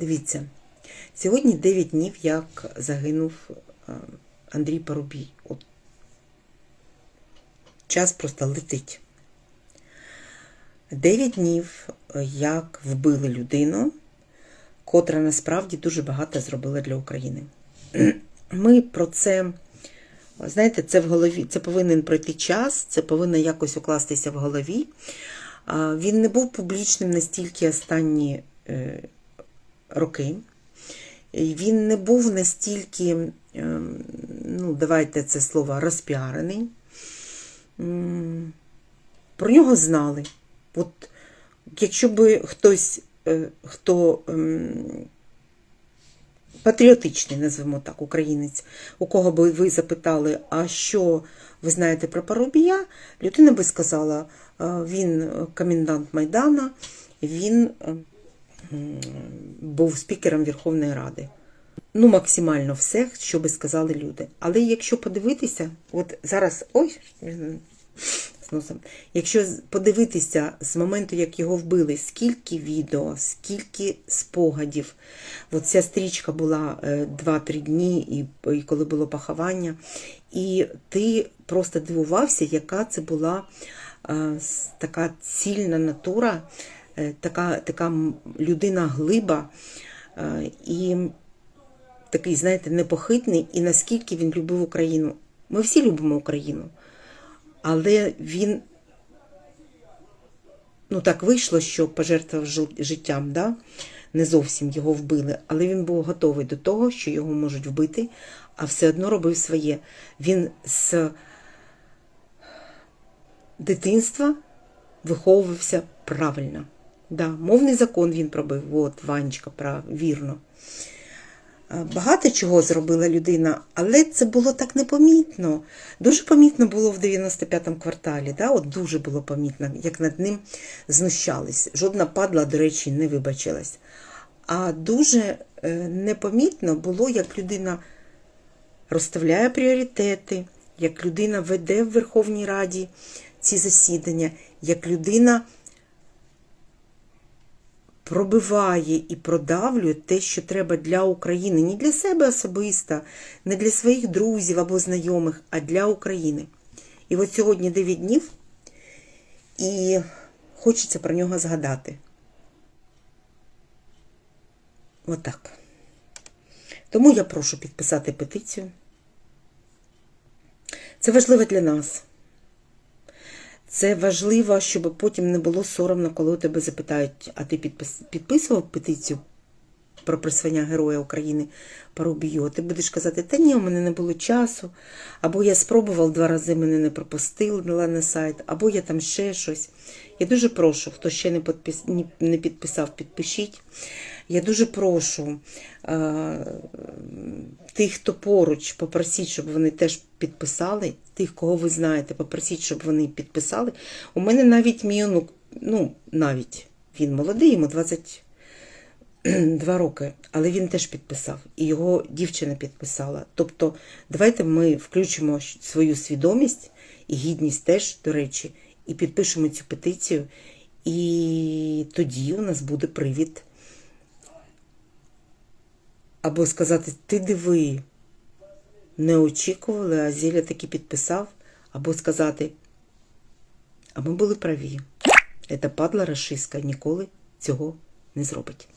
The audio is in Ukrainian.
Дивіться, сьогодні 9 днів, як загинув е, Андрій Парубій. От час просто летить. 9 днів, е, як вбили людину, котра насправді дуже багато зробила для України. Ми про це, знаєте, це в голові, це повинен пройти час, це повинно якось укластися в голові. Він не був публічним настільки останні е, роки. Він не був настільки, ем, ну, давайте це слово, розпіарений. Про нього знали. От якщо би хтось, е, хто ем, патріотичний, назвемо так, українець, у кого би ви запитали, а що ви знаєте про Парубія, людина би сказала, «Е, він комендант Майдана, він е, м, був спікером Верховної Ради. Ну, максимально все, що би сказали люди. Але якщо подивитися, от зараз, ой, з носом. Якщо подивитися з моменту, як його вбили, скільки відео, скільки спогадів. От ця стрічка була е, 2-3 дні, і, і коли було поховання, і ти просто дивувався, яка це була е, така цільна натура, е, така, така людина глиба. е, І такий, знаєте, непохитний, і наскільки він любив Україну. Ми всі любимо Україну. Але він, ну так вийшло, що пожертвував життям, да? не зовсім його вбили, але він був готовий до того, що його можуть вбити, а все одно робив своє. Він з дитинства виховувався правильно. Да, мовний закон він пробив, от Ванечка, прав, вірно. Е, Багато чого зробила людина, але це було так непомітно. Дуже помітно було в 95-му кварталі. Да? От дуже було помітно, як над ним знущались. Жодна падла, до речі, не вибачилась. А дуже е, непомітно було, як людина розставляє пріоритети, як людина веде в Верховній Раді ці засідання, як людина пробиває і продавлює те, що треба для України, не для себе особисто, не для своїх друзів або знайомих, а для України. І от сьогодні 9 днів, і хочеться про нього згадати. Отак. Тому я прошу підписати петицію. Це важливо для нас. Це важливо, щоб потім не було соромно, коли у тебе запитають, а ти підпис... підписував петицію про присвоєння Героя України Парубію? Ти будеш казати, та ні, у мене не було часу, або я спробував два рази, мене не пропустили на сайт, або я там ще щось. Я дуже прошу, хто ще не, підпис... не підписав, підпишіть. Я дуже прошу тих, хто поруч, попросіть, щоб вони теж підписали. Тих, кого ви знаєте, попросіть, щоб вони підписали. У мене навіть мій онук, ну, навіть він молодий, йому 22 роки, але він теж підписав, і його дівчина підписала. Тобто, давайте ми включимо свою свідомість і гідність теж, до речі, і підпишемо цю петицію. І тоді у нас буде привід. Або сказати, ти диви, не очікували, а Зіля таки підписав, або сказати, а ми були праві. Ета падла рашистка ніколи цього не зробить.